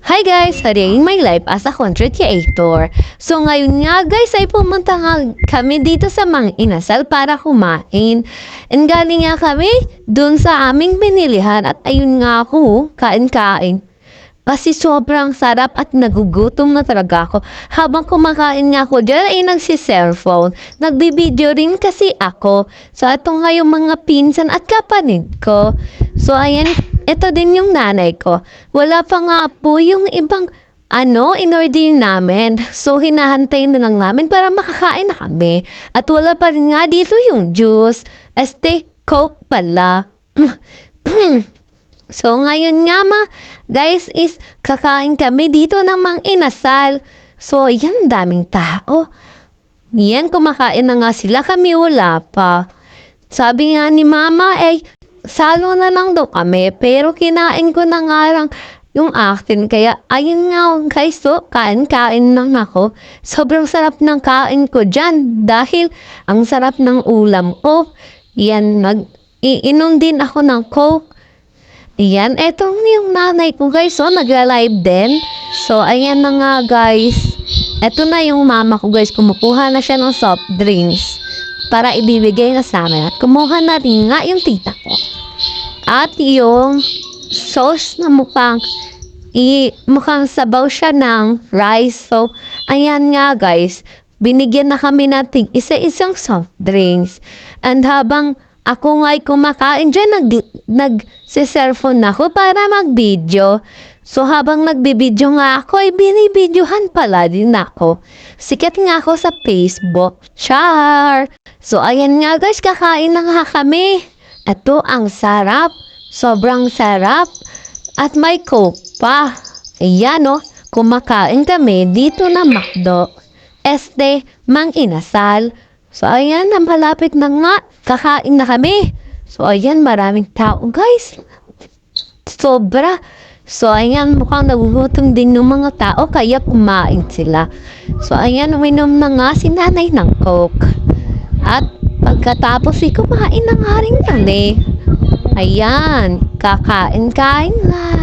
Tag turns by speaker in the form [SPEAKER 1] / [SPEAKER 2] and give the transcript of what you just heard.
[SPEAKER 1] Hi guys! Hariing my life as a content creator. So ngayon nga guys ay pumunta nga kami dito sa Mang Inasal para kumain. And galing nga kami dun sa aming binilihan at ayun nga ako, kain-kain. Kasi sobrang sarap at nagugutom na talaga ako. Habang kumakain nga ako dyan ay nagsi-cellphone. Nagbibideo rin kasi ako. So ito nga mga pinsan at kapatid ko. So ayan, ito din yung nanay ko. Wala pa nga po yung ibang ano, inorder namin. So, hinahantay na lang namin para makakain na kami. At wala pa rin nga dito yung juice. Este, coke pala. so, ngayon nga ma, guys, is kakain kami dito ng mang inasal. So, yan, daming tao. Yan, kumakain na nga sila, kami wala pa. Sabi nga ni mama, eh, salo na lang daw kami, pero kinain ko na nga lang yung akin. Kaya, ayun nga, guys, so, kain-kain lang ako. Sobrang sarap ng kain ko dyan dahil ang sarap ng ulam ko. Yan, nag, iinom din ako ng coke. Yan, etong yung nanay ko, guys, so, nagla-live din. So, ayan na nga, guys. Eto na yung mama ko, guys, kumukuha na siya ng soft drinks para ibibigay na sa amin. At kumuha na rin nga yung tita ko. At yung sauce na mukhang i mukhang sabaw siya ng rice. So, ayan nga guys, binigyan na kami natin isa-isang soft drinks. And habang ako nga'y kumakain dyan, nag, nag-cellphone ako para mag-video. So, habang nagbibideo nga ako, ay binibidyohan pala din ako. Sikat nga ako sa Facebook. Char! So, ayan nga guys, kakain na nga kami. Ito ang sarap. Sobrang sarap. At may coke pa. Ayan o, kumakain kami dito na McDo. Este, Mang Inasal. So, ayan, ang malapit na nga. Kakain na kami. So, ayan, maraming tao, guys. Sobra. So, ayan, mukhang nagugutom din ng mga tao, kaya kumain sila. So, ayan, uminom na nga si nanay ng coke. At pagkatapos, eh, kumain na nga rin kami. Ayan, kakain-kain na.